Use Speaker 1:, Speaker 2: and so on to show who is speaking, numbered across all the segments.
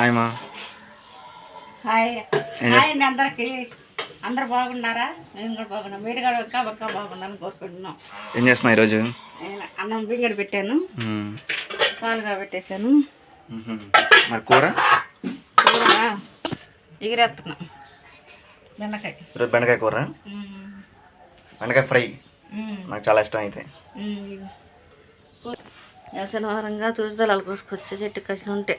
Speaker 1: Hi మా
Speaker 2: hi hi అండి అందరికి. అందరు బాగున్నారా? మేము కూడా బాగున్నాం. మీరు కూడా ఇంకా ఇంకా బాగున్నారని కోరుకుంటున్నాం.
Speaker 1: ఏం చేస్తున్నావు ఈరోజు?
Speaker 2: నేను అన్నం బింగడి పెట్టాను. పాలుగా పెట్టేశాను.
Speaker 1: మరి కూర?
Speaker 2: కూర ఎగిరేస్తున్నాం. బెండకాయ.
Speaker 1: ఈరోజు బెండకాయ కూర? బెండకాయ ఫ్రై. నాకు చాలా ఇష్టం అయితే.
Speaker 2: శనివారంగా తులసి దళాలు కోసుకొచ్చే చెట్టు కాసిన ఉంటే.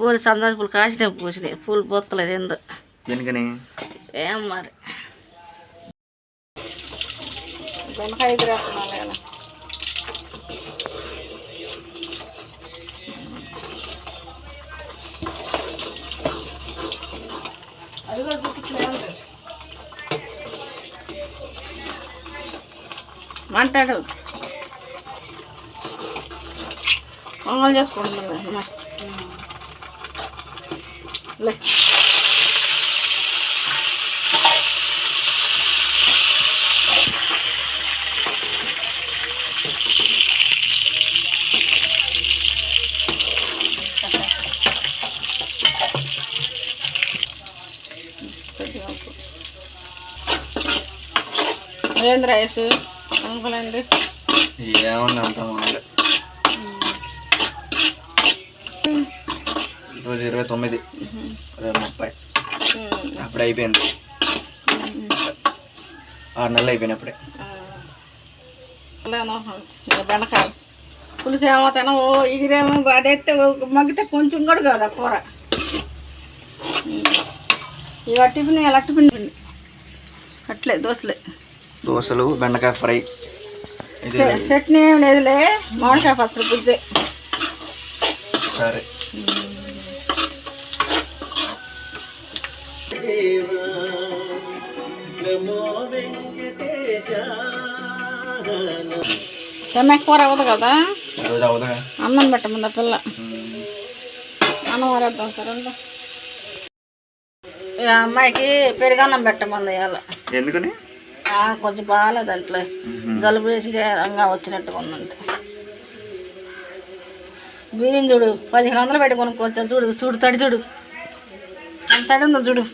Speaker 2: పూలు సందాసి పూలు కాసినాయి పూసినాయి. పూలు పోతలేదు ఏందో
Speaker 1: దేనికని
Speaker 2: ఏం మరి? బెండకాయ ఎగిరేస్తున్నాం నేను అది కూడా చూపించలేదు అంటాడు పొంగల్ చేసుకుంటున్నాను అమ్మా. లే నరేంద్ర రైస్ అనుకోలేండి
Speaker 1: ఏమన్నా అంత ఈరోజు ఇరవై తొమ్మిది. రేపు ముప్పై. అప్పుడే అయిపోయింది. ఆరు నెలలు అయిపోయినాయి అప్పుడే
Speaker 2: బెండకాయలు పులుసు ఏమో తిన ఓ ఎగిరేమో అదైతే మగ్గితే కొంచెం కూడా కాదు కూర. ఇవ టిఫిన్ ఇలా టిఫిన్ అట్లే దోశలే.
Speaker 1: దోశలు బెండకాయ ఫ్రై.
Speaker 2: చట్నీ ఏం లేదులే. మామిడికాయ పచ్చడి పుజ్జే
Speaker 1: సరే.
Speaker 2: టమాటా కూర అవ్వదు కదా? అన్నం పెట్టమంది పిల్ల. అన్నం వరేద్దాం సరే. ఈ అమ్మాయికి పెరుగన్నం పెట్టమంది ఇవాళ.
Speaker 1: ఎందుకని?
Speaker 2: ఆ, కొంచెం బాగాలేదు అట్లే జలుబు వేసి వచ్చినట్టుగా ఉందంట. బియ్యం చూడు పదిహేను వందలు పెట్టి కొనుక్కోవచ్చు చూడు చూడు తడి చూడు. అంత తడి ఉందో చూడు.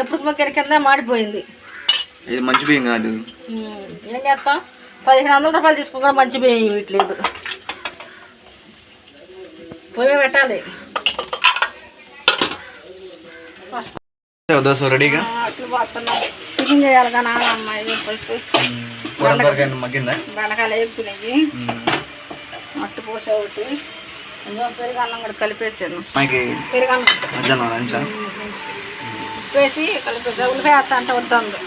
Speaker 2: ఎప్పుడు మొక్కడి కింద మాడిపోయింది.
Speaker 1: ఇది మంచి బియ్యం కాదు
Speaker 2: ఏం చేస్తాం? పదిహేను వందల రూపాయలు తీసుకుని కూడా మంచి బియ్యం ఇవ్వట్లేదు. పొయ్యి పెట్టాలి.
Speaker 1: దోశ రెడీగా?
Speaker 2: టిఫిన్ చేయాలి కానీ అమ్మాయి ఫస్ట్ బెండకాయలు వేపుకునేవి మట్టు పోస ఒకటి. పెరుగన్నం కూడా కలిపేసాను. పెరుగన్నం ఉప్పేసి కలిపేసా ఉల్లిపాయ అంటే వద్దంది.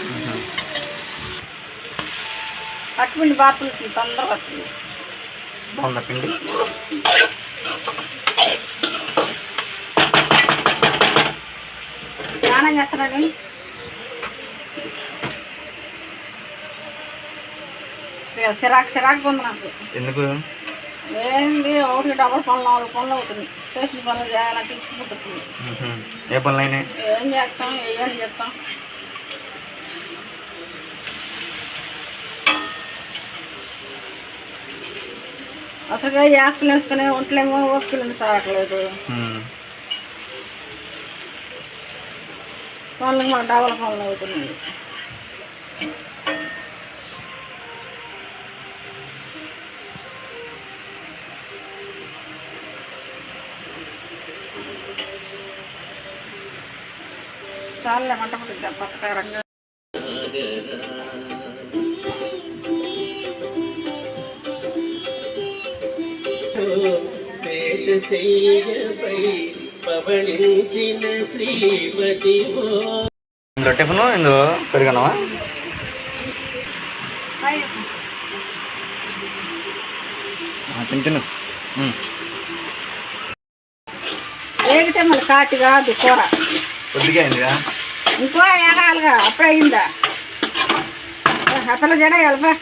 Speaker 2: అట్టుపిండి బాపులు తొందరగా వస్తుంది.
Speaker 1: కొంద పిండి?
Speaker 2: స్నానం చేస్తున్నాడు చిరాకు చిరాకు ఉంది నాకు.
Speaker 1: ఎందుకు?
Speaker 2: ఏంది? ఒకటి డబల్ పనులు నాలుగు పనులు అవుతుంది చేసిన పనులు చేయాలని తీసుకుంటుంది.
Speaker 1: ఏ పనులు అయినాయి
Speaker 2: ఏం చేస్తాం? ఏం చెప్తాం? అసలుగా యాక్సిల్ వేసుకునే ఒంట్లేమో ఓపికలు సాగట్లేదు.
Speaker 1: మ్.
Speaker 2: పనులకు మన డబల్ పనులు అవుతున్నాయి. చాలే మంట పుట్టింది పక్కకారంగా
Speaker 3: శేషశయ్యపై పవళించిన శ్రీపతివో
Speaker 1: ఇందులో టిఫిన్ ఇందులో పెరిగానవా తిని తిను.
Speaker 2: వేగితే మళ్ళీ కాటి కాదు కూర.
Speaker 1: కొద్దిగా
Speaker 2: ఇంకో ఏడాలుగా అప్పుడే అయిందా? జడ వెళ్ళబా